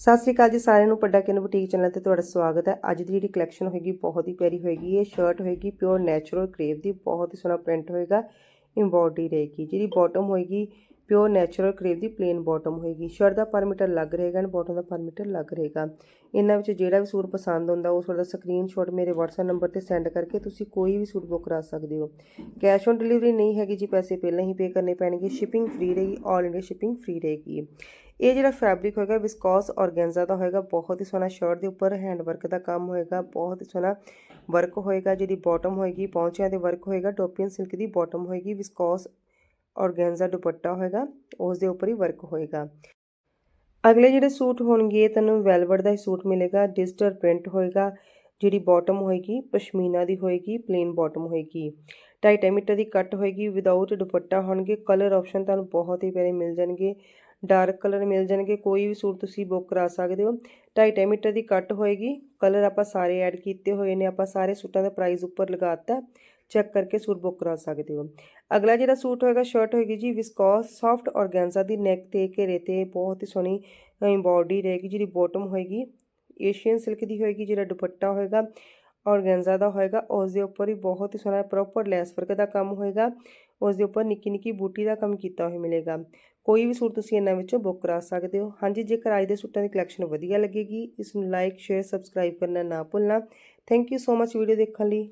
ਸਤਿ ਸ਼੍ਰੀ ਅਕਾਲ ਜੀ ਸਾਰਿਆਂ ਨੂੰ ਪੱਡਾ ਕਿਨ ਬੁਟੀਕ ਚੈਨਲ ਤੇ ਤੁਹਾਡਾ ਸਵਾਗਤ ਹੈ। ਅੱਜ ਦੀ ਜਿਹੜੀ ਕਲੈਕਸ਼ਨ ਹੋਏਗੀ ਬਹੁਤ ਹੀ ਪਿਆਰੀ ਹੋਏਗੀ। ਇਹ ਸ਼ਰਟ ਹੋਏਗੀ ਪਿਓਰ ਨੈਚੁਰਲ ਕਰੇਵ ਦੀ, ਬਹੁਤ ਹੀ ਸੋਹਣਾ ਪ੍ਰਿੰਟ ਹੋਏਗਾ। ਐਮਬੋਡੀ ਰਹੇਗੀ। ਜਿਹੜੀ ਬਾਟਮ ਹੋਏਗੀ ਪਿਓਰ ਨੈਚੁਰਲ ਕਰੇਵ ਦੀ ਪਲੇਨ ਬਾਟਮ ਹੋਏਗੀ। ਸ਼ਰਟ ਦਾ ਪਰ ਮੀਟਰ ਲੱਗ ਰਹੇਗਾ ਐਂਡ ਬਾਟਮ ਦਾ ਪਰ ਮੀਟਰ ਲੱਗ ਰਹੇਗਾ। ਇਹਨਾਂ ਵਿੱਚ ਜਿਹੜਾ ਵੀ ਸੂਟ ਪਸੰਦ ਹੁੰਦਾ, ਉਹ ਦਾ ਸਕਰੀਨਸ਼ਾਟ ਮੇਰੇ WhatsApp ਨੰਬਰ ਤੇ ਸੈਂਡ ਕਰਕੇ ਤੁਸੀਂ ਕੋਈ ਵੀ ਸੂਟ ਬੁੱਕ ਕਰਾ ਸਕਦੇ ਹੋ। ਕੈਸ਼ ਔਨ ਡਿਲੀਵਰੀ ਨਹੀਂ ਹੈਗੀ ਜੀ, ਪੈਸੇ ਪਹਿਲਾਂ ਹੀ ਪੇ ਕਰਨੇ ਪੈਣਗੇ। ਸ਼ਿਪਿੰਗ ਫ੍ਰੀ ਰਹੇਗੀ ਆਲ ਇੰਡੀਆ ਸ਼ਿਪਿੰਗ ਫ੍ਰੀ ਰਹੇਗੀ। ਇਹ ਜਿਹੜਾ ਫੈਬਰਿਕ ਹੋਏਗਾ ਵਿਸਕੋਸ ਔਰਗੈਂਜ਼ਾ ਦਾ ਹੋਏਗਾ, ਬਹੁਤ ਹੀ ਸੋਹਣਾ ਸ਼ਰਟ ਦੇ ਉੱਪਰ ਹੈਂਡ ਵਰਕ ਦਾ ਕੰਮ ਹੋਏਗਾ, ਬਹੁਤ ਹੀ ਸੋਹਣਾ ਵਰਕ ਹੋਏਗਾ, ਜਿਹਦੀ ਬਾਟਮ ਹੋਏਗੀ, ਪੌਂਚਿਆਂ ਦੇ ਵਰਕ ਹੋਏਗਾ ਟੋਪੀਅਨ ਸਿਲਕ ਦੀ ਬਾਟਮ ਹੋਏਗੀ ਵਿਸਕੋਸ ਔਰਗੈਂਜ਼ਾ ਦੁਪੱਟਾ ਹੋਏਗਾ, ਉਸ ਦੇ ਉੱਪਰ ਹੀ ਵਰਕ ਹੋਏਗਾ। ਅਗਲੇ ਜਿਹੜੇ ਸੂਟ ਹੋਣਗੇ ਤੁਹਾਨੂੰ ਵੈਲਵਟ ਦਾ ਹੀ ਸੂਟ ਮਿਲੇਗਾ ਡਿਜੀਟਲ ਪ੍ਰਿੰਟ ਹੋਏਗਾ, ਜਿਹੜੀ ਬਾਟਮ ਹੋਏਗੀ, ਪਸ਼ਮੀਨਾ ਦੀ ਹੋਏਗੀ ਪਲੇਨ ਬਾਟਮ ਹੋਏਗੀ। 2.5 ਮੀਟਰ ਦੀ ਕੱਟ ਹੋਏਗੀ ਵਿਦਆਊਟ ਦੁਪੱਟਾ ਹੋਣਗੇ ਕਲਰ ਆਪਸ਼ਨ ਤੁਹਾਨੂੰ ਬਹੁਤ ਹੀ ਪਿਆਰੇ ਮਿਲ ਜਾਣਗੇ। ਡਾਰਕ ਕਲਰ ਮਿਲ ਜਾਣਗੇ, ਕੋਈ ਵੀ ਸੂਟ ਤੁਸੀਂ ਬੁੱਕ ਕਰਾ ਸਕਦੇ ਹੋ। 2.5 ਮੀਟਰ ਦੀ ਕੱਟ ਹੋਏਗੀ। ਕਲਰ ਆਪਾਂ ਸਾਰੇ ਐਡ ਕੀਤੇ ਹੋਏ ਨੇ, ਆਪਾਂ ਸਾਰੇ ਸੂਟਾਂ ਦਾ ਪ੍ਰਾਈਸ ਉੱਪਰ ਲਗਾਤਾ ਚੈੱਕ ਕਰਕੇ ਸੂਟ ਬੁੱਕ ਕਰਾ ਸਕਦੇ ਹੋ। ਅਗਲਾ ਜਿਹੜਾ ਸੂਟ ਹੋਏਗਾ, ਸ਼ਰਟ ਹੋਏਗੀ ਜੀ, ਵਿਸਕੋਸ ਸੌਫਟ ਔਰਗੈਂਜ਼ਾ ਦੀ ਨੈਕ ਤੇ ਘੇਰੇ ਤੇ, ਬਹੁਤ ਹੀ ਸੋਹਣੀ ਐਮਬੋਡੀ ਰਹੇਗੀ ਜਿਹੜੀ ਬਾਟਮ ਹੋਏਗੀ। ਏਸ਼ੀਅਨ ਸਿਲਕ ਦੀ ਹੋਏਗੀ, ਜਿਹੜਾ ਦੁਪੱਟਾ ਹੋਏਗਾ, ਔਰਗੈਂਜ਼ਾ ਦਾ ਹੋਏਗਾ। ਉਸ ਦੇ ਉੱਪਰ ਹੀ ਬਹੁਤ ਹੀ ਸੋਹਣਾ ਪ੍ਰੋਪਰ ਲੈਸ ਵਰਕ ਦਾ ਕੰਮ ਹੋਏਗਾ। ਉਸ ਦੇ ਉੱਪਰ ਨਿੱਕੀ ਨਿੱਕੀ ਬੂਟੀ ਦਾ ਕੰਮ ਕੀਤਾ ਹੋਇਆ ਮਿਲੇਗਾ। ਕੋਈ ਵੀ ਸੂਟ ਤੁਸੀਂ ਇਹਨਾਂ ਵਿੱਚੋਂ ਬੁੱਕ ਕਰਾ ਸਕਦੇ ਹੋ। ਹਾਂਜੀ, ਜੇਕਰ ਅੱਜ ਦੇ ਸੂਟਾਂ ਦੀ ਕਲੈਕਸ਼ਨ ਵਧੀਆ ਲੱਗੇਗੀ, ਇਸ ਨੂੰ ਲਾਈਕ ਸ਼ੇਅਰ ਸਬਸਕ੍ਰਾਈਬ ਕਰਨਾ ਨਾ ਭੁੱਲਣਾ। Thank you so much video ਦੇਖਣ ਲਈ।